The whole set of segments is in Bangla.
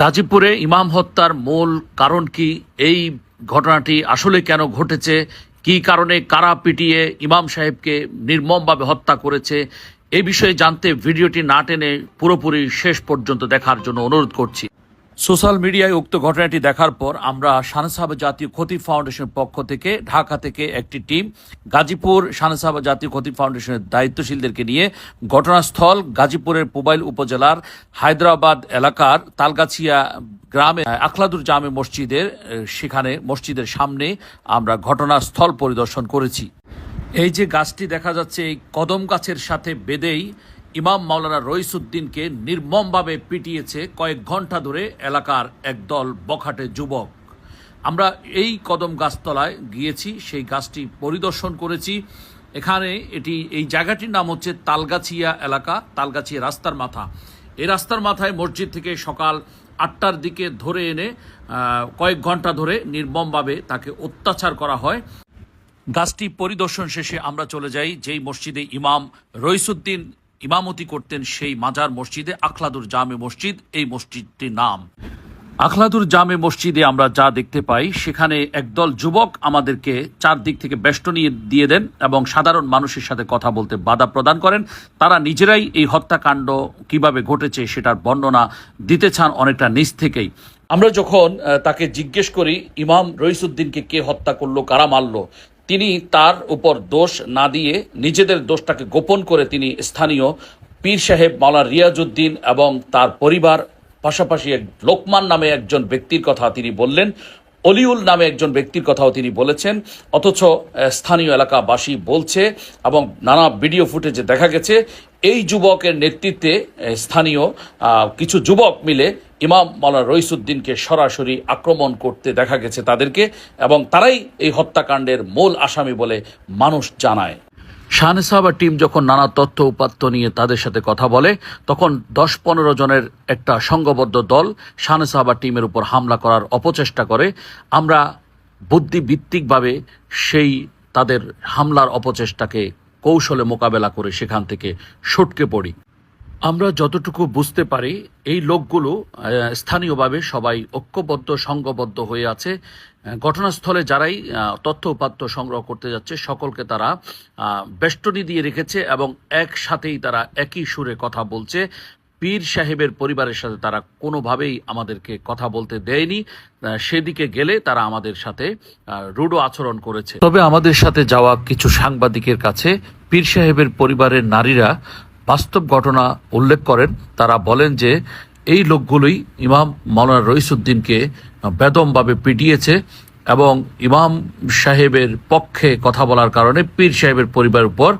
গাজীপুরে ইমাম হত্যার মূল কারণ কি? এই ঘটনাটি আসলে কেন ঘটেছে? কি কারণে কারা পিটিয়ে ইমাম সাহেবকে নির্মমভাবে হত্যা করেছে? এ বিষয়ে জানতে ভিডিওটি না টেনে পুরোপুরি শেষ পর্যন্ত দেখার জন্য অনুরোধ করছি। সোশ্যাল মিডিয়ায় উক্ত ঘটনাটি দেখার পর আমরা শানসাব জাতীয় ক্ষতি ফাউন্ডেশনের পক্ষ থেকে, ঢাকা থেকে একটি টিম গাজীপুর শানসাব জাতীয় ক্ষতি ফাউন্ডেশনের দায়িত্বশীলদেরকে নিয়ে ঘটনাস্থল গাজীপুরের পুবাইল উপজেলার হায়দ্রাবাদ এলাকার তালগাছিয়া গ্রামে, আখলাদুর জামে মসজিদের, সেখানে মসজিদের সামনে আমরা ঘটনাস্থল পরিদর্শন করেছি। এই যে গাছটি দেখা যাচ্ছে, এই কদম গাছের সাথে বেঁধেই ইমাম মাওলানা রইসুদ্দিনকে নির্মমভাবে পিটিয়েছে কয়েক ঘণ্টা ধরে এলাকার একদল বখাটে যুবক। আমরা এই কদম গাছতলায় গিয়েছি, সেই গাছটি পরিদর্শন করেছি। এখানে এটি, এই জায়গাটির নাম হচ্ছে তালগাছিয়া এলাকা, তালগাছিয়া রাস্তার মাথা। এই রাস্তার মাথায় মসজিদ থেকে সকাল আটটার দিকে ধরে এনে কয়েক ঘণ্টা ধরে নির্মমভাবে তাকে অত্যাচার করা হয়। গাছটি পরিদর্শন শেষে আমরা চলে যাই, যেই মসজিদে ইমাম রইসুদ্দিন ইমামতি করতেন, সেই মাজার মসজিদে আখলাদুর জামে মসজিদ, এই মসজিদটির নাম। আখলাদুর জামে মসজিদে আমরা যা দেখতে পাই, সেখানে একদল যুবক আমাদেরকে চারদিক থেকে বেষ্টনী দিয়ে দেন এবং সাধারণ মানুষের সাথে কথা বলতে বাধা প্রদান করেন। তারা নিজেরাই এই হত্যাকাণ্ড কীভাবে ঘটেছে সেটার বর্ণনা দিতে চান অনেকটা নিচ থেকেই। আমরা যখন তাকে জিজ্ঞেস করি, ইমাম রইসুদ্দিনকে কে হত্যা করল, কারা মারলো তিনি তার উপর দোষ না দিয়ে নিজেদের দোষটাকে গোপন করে তিনি স্থানীয় পীর সাহেব মাওলা রিয়াজউদ্দিন এবং তার পরিবার, পাশাপাশি এক লোকমান নামে একজন ব্যক্তির কথা তিনি বললেন, অলিউল নামে একজন ব্যক্তির কথাও তিনি বলেছেন, অথচ স্থানীয় এলাকাবাসী বলছে এবং নানা ভিডিও ফুটেজে দেখা গেছে এই যুবকের নেতৃত্বে স্থানীয় কিছু যুবক মিলে ইমাম মাওলানা রইসুদ্দিনকে সরাসরি আক্রমণ করতে দেখা গেছে তাদেরকে এবং তারাই এই হত্যাকাণ্ডের মূল আসামি বলে মানুষ জানায়। শাহনেসাবা টিম যখন নানা তথ্য উপাত্ত নিয়ে তাদের সাথে কথা বলে, তখন দশ পনেরো জনের একটা সংঘবদ্ধ দল শাহনেসাবা টিমের উপর হামলা করার অপচেষ্টা করে। আমরা বুদ্ধিভিত্তিকভাবে সেই তাদের হামলার অপচেষ্টাকে কৌশলে মোকাবেলা করে সেখান থেকে সটকে পড়ি। আমরা যতটুকু বুঝতে পারি, এই লোকগুলো স্থানীয়ভাবে সবাই ঐক্যবদ্ধ, সংঘবদ্ধ হয়ে আছে। ঘটনাস্থলে যারাই তথ্য উপাত্ত সংগ্রহ করতে যাচ্ছে, সকলকে তারা বেষ্টনী দিয়ে রেখেছে এবং একসাথেই তারা একই সুরে কথা বলছে। পীর সাহেবের পরিবারের সাথে তারা কোনোভাবেই আমাদেরকে কথা বলতে দেয়নি। সেদিকে গেলে তারা আমাদের সাথে রূঢ় আচরণ করেছে। তবে আমাদের সাথে যাওয়া কিছু সাংবাদিকের কাছে পীর সাহেবের পরিবারের নারীরা বাস্তব ঘটনা উল্লেখ করেন। তারা বলেন যে, এই লোকগুলোই ইমাম মাওলানা রইসুদ্দিনকে বেদমভাবে পিটিয়েছে এবং ইমাম সাহেবের পক্ষে কথা বলার কারণে পীর সাহেবের পরিবারের উপর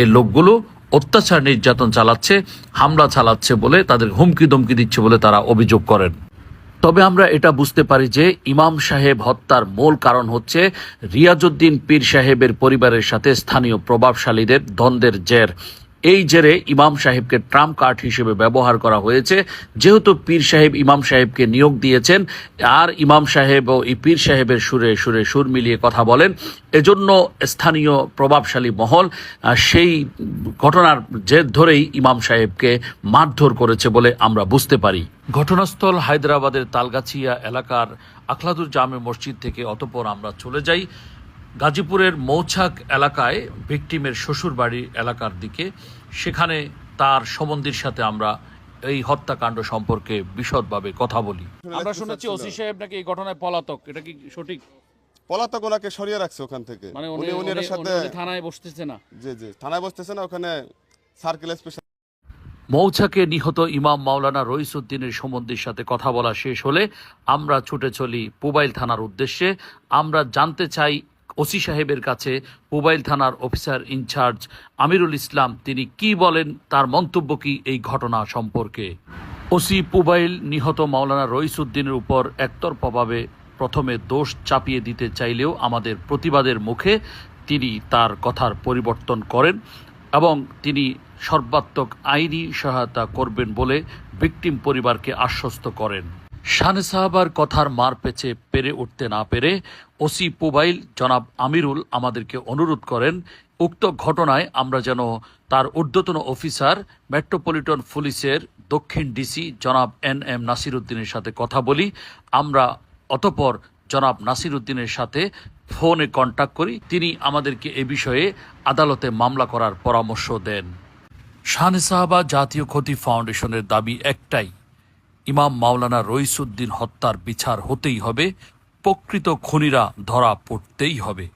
এই লোকগুলো অত্যাচার নির্যাতন চালাচ্ছে, হামলা চালাচ্ছে বলে তাদের হুমকি দমকি দিচ্ছে বলে তারা অভিযোগ করেন। তবে আমরা এটা বুঝতে পারি যে ইমাম সাহেব হত্যার মূল কারণ হচ্ছে রিয়াজুদ্দিন পীর সাহেবের পরিবারের সাথে স্থানীয় প্রভাবশালীদের দ্বন্দ্বের জের। এই জেরে ইমাম সাহেবকে ট্রাম্প কার্ড হিসেবে ব্যবহার করা হয়েছে। যেহেতু পীর সাহেব ইমাম সাহেবকে নিয়োগ দিয়েছেন, আর ইমাম সাহেব ও এই পীর সাহেবের সুরে সুরে সুর মিলিয়ে কথা বলেন, এজন্য স্থানীয় প্রভাবশালী মহল সেই ঘটনার জের ধরেই ইমাম সাহেবকে মারধর করেছে বলে আমরা বুঝতে পারি। ঘটনাস্থল হায়দ্রাবাদের তালগাছিয়া এলাকার আখলাদুর জামে মসজিদ থেকে অতপর আমরা চলে যাই। গাজীপুরের মৌছাক এলাকায় ভিকটিমের শ্বশুরবাড়ি এলাকার দিকে। সেখানে তার সম্বন্ধীর সাথে আমরা এই হত্যাকাণ্ড সম্পর্কে বিশদভাবে কথা বলি। আমরা শুনেছি ওসি সাহেব নাকি এই ঘটনায় পলাতক। এটা কি সঠিক? পলাতক ওনাকে সরিয়ে রাখছে ওখান থেকে। মানে উনি উনি সাথে থানায় বসতেছে না। জি জি থানায় বসতেছে না ওখানে সার্কেল স্পেশাল মৌছাকে নিহত ইমাম মাওলানা রইসুদ্দিনের সম্বন্ধীর সাথে কথা বলা শেষ হলে আমরা ছুটে চলি পুবাইল থানার উদ্দেশ্যে। আমরা জানতে চাই ওসি সাহেবের কাছে মোবাইল থানার অফিসার ইনচার্জ আমিরুল ইসলাম, তিনি কি বলেন, তার মন্তব্য কি এই ঘটনা সম্পর্কে? ওসি পুবাইল নিহত মাওলানা রইসুদ্দিনের উপর একতরফাভাবে প্রথমে দোষ চাপিয়ে দিতে চাইলেও আমাদের প্রতিবাদের মুখে তিনি তার কথার পরিবর্তন করেন এবং তিনি সর্বাত্মক আইনি সহায়তা করবেন বলে ভিকটিম পরিবারকে আশ্বস্ত করেন। শানে সাহাবার কথার মার পেছে পেরে উঠতে না পেরে ওসি পুবাইল জনাব আমিরুল আমাদেরকে অনুরোধ করেন, উক্ত ঘটনায় আমরা যেন তার ঊর্ধ্বতন অফিসার, মেট্রোপলিটন পুলিশের দক্ষিণ ডিসি জনাব এন এম নাসিরুদ্দিনের সাথে কথা বলি। আমরা অতপর জনাব নাসিরুদ্দিনের সাথে ফোনে কন্ট্যাক্ট করি। তিনি আমাদেরকে এ বিষয়ে আদালতে মামলা করার পরামর্শ দেন। শানে সাহাবা জাতীয় ক্ষতি ফাউন্ডেশনের দাবি একটাই ইমাম মাওলানা রইসুদ্দিন হত্যার বিচার হতেই হবে প্রকৃত খনিরা ধরা পড়তেই হবে।